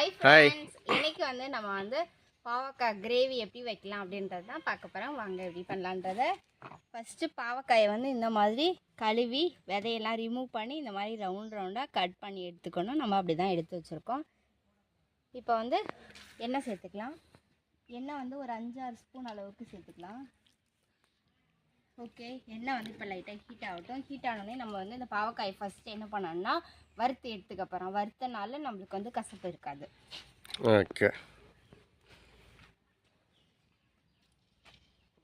Hi. Friends இன்னைக்கு வந்து நம்ம வந்து பாவக்காய் கிரேவி எப்படி வைக்கலாம் அப்படின்றது தான் பார்க்க போகிறோம் வாங்க எப்படி பண்ணலான்றத. ஃபஸ்ட்டு பாவக்காயை வந்து இந்த மாதிரி கழுவி விதையெல்லாம் ரிமூவ் பண்ணி இந்த மாதிரி ரவுண்ட் ரவுண்டாக கட் பண்ணி எடுத்துக்கணும். நம்ம அப்படி தான் எடுத்து வச்சுருக்கோம். இப்போ வந்து எண்ணெய் சேர்த்துக்கலாம். எண்ணெய் வந்து ஒரு அஞ்சாறு ஸ்பூன் அளவுக்கு சேர்த்துக்கலாம். ஓகே. எண்ணெய் வந்து இப்போ லைட்டாக ஹீட் ஆகட்டும். ஹீட் ஆனோடனே நம்ம வந்து இந்த பாவக்காய் ஃபஸ்ட்டு என்ன பண்ணோம்னா வறுத்து எடுத்துக்க போகிறோம் வறுத்தனால நம்மளுக்கு வந்து கசப்பு இருக்காது. ஓகே.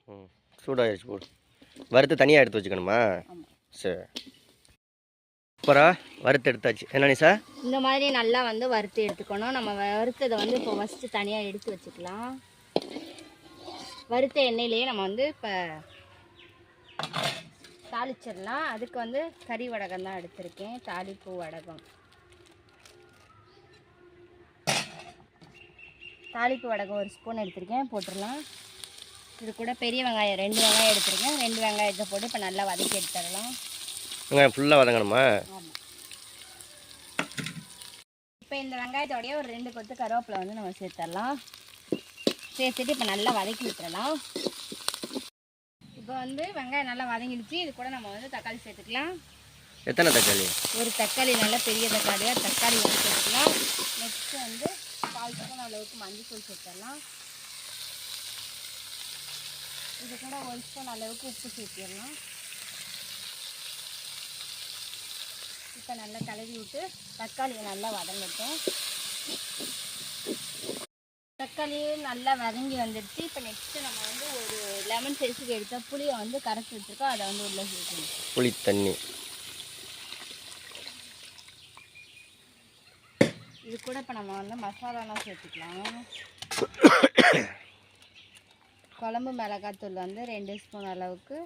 ம் சூடாகிடுச்சு போடு வறுத்து தனியாக எடுத்து வச்சுக்கணுமா? சரி. சூப்பரா வறுத்து எடுத்தாச்சு. என்ன நிஷா? இந்த மாதிரி நல்லா வந்து வறுத்து எடுத்துக்கணும். நம்ம வறுத்ததை வந்து இப்போ ஃபஸ்ட்டு தனியாக எடுத்து வச்சுக்கலாம். வறுத்த எண்ணெயிலேயே நம்ம வந்து இப்போ தாளிச்சிடலாம். அதுக்கு வந்து கறி வடகம் தான் எடுத்திருக்கேன். தாளிப்பு வடகம். தாளிப்பு வடகம் ஒரு ஸ்பூன் எடுத்திருக்கேன். போட்டுடலாம். இது கூட பெரிய வெங்காயம் ரெண்டு வெங்காயம் எடுத்திருக்கேன். ரெண்டு வெங்காயத்தை போட்டு இப்போ நல்லா வதக்கி எடுத்துடலாம். வெங்காயம் ஃபுல்லாக வதங்கணுமா? இப்போ இந்த வெங்காயத்தோடய ஒரு ரெண்டு கொத்து கருவேப்பிலை வந்து நம்ம சேர்த்துடலாம். சேர்த்துட்டு இப்போ நல்லா வதக்கி விட்டுறலாம் இப்போ வந்து வெங்காயம் நல்லா வதங்கிடுச்சு. இது கூட நம்ம வந்து தக்காளி சேர்த்துக்கலாம். எத்தனை தக்காளி? ஒரு தக்காளி நல்லா பெரிய தக்காளியாக தக்காளி வந்து சேர்த்துக்கலாம். நெக்ஸ்ட்டு வந்து கால் ஸ்பூன் அளவுக்கு மஞ்சள் தூள் சேர்த்துடலாம். இது கூட ஒரு ஸ்பூன் அளவுக்கு உப்பு சேர்த்திடலாம். இப்போ நல்லா கலவி விட்டு தக்காளியை நல்லா வதங்கட்டும். தக்காளியும் நல்லா வதங்கி வந்துடுச்சு. இப்போ நெக்ஸ்ட்டு நம்ம வந்து ஒரு லெமன் சைஸுக்கு எடுத்த புளியை வந்து கரைச்சி வச்சுருக்கோம். அதை வந்து உள்ளே சேர்க்கணும். புளி தண்ணி. இது கூட இப்போ நம்ம வந்து மசாலாலாம் சேர்த்துக்கலாம். குழம்பு மிளகாத்தூள் வந்து ரெண்டு ஸ்பூன் அளவுக்கு.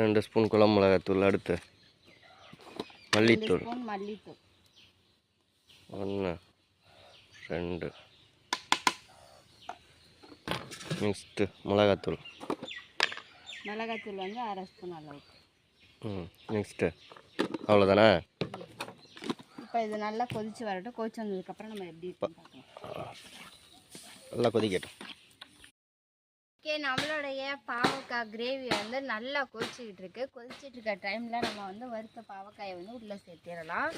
ரெண்டு ஸ்பூன் குழம்பு மிளகாத்தூள் அடுத்து மல்லித்தூள். ஸ்பூன் மல்லித்தூள். ஒன்று ரெண்டு. நெக்ஸ்ட்டு மிளகாத்தூள். மிளகாத்தூள் வந்து அரை ஸ்பூன் அளவுக்கு. ம் நெக்ஸ்ட்டு அவ்வளோதானே இப்போ இது நல்லா கொதிச்சு வரட்டும். கொதிச்சு வந்ததுக்கப்புறம் நம்ம எப்படி நல்லா கொதிக்கட்டும். ஓகே நம்மளுடைய பாவக்காய் கிரேவி வந்து நல்லா கொதிச்சுக்கிட்டு இருக்கு. கொதிச்சிட்டு இருக்க டைமில் நம்ம வந்து வறுத்த பாவக்காயை வந்து உள்ளே சேர்த்திடலாம்.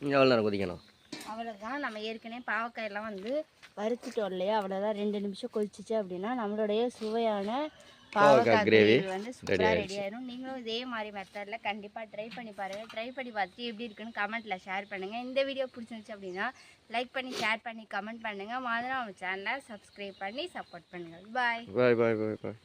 எவ்வளோ நேரம் கொதிக்கணும்? அவ்வளோதான் நம்ம ஏற்கனவே பாவக்காயெல்லாம் வந்து வறுத்துட்டோம் இல்லையா? அவ்வளோதான் ரெண்டு நிமிஷம் கொதிச்சிச்சு அப்படின்னா நம்மளுடைய சுவையான பாவக்காய் கிரேவி வந்து சூப்பராக ரெடி ஆயிடும் நீங்களும் இதே மாதிரி மெத்தடில் கண்டிப்பாக ட்ரை பண்ணி பாருங்கள் ட்ரை பண்ணி பார்த்துட்டு எப்படி இருக்குன்னு கமெண்ட்டில் ஷேர் பண்ணுங்கள் இந்த வீடியோ பிடிச்சிருந்துச்சு அப்படின்னா லைக் பண்ணி ஷேர் பண்ணி கமெண்ட் பண்ணுங்கள் மாதிரி நம்ம சேனலை சப்ஸ்கிரைப் பண்ணி சப்போர்ட் பண்ணுங்கள் பாய் பாய் பாய் பாய் பாய்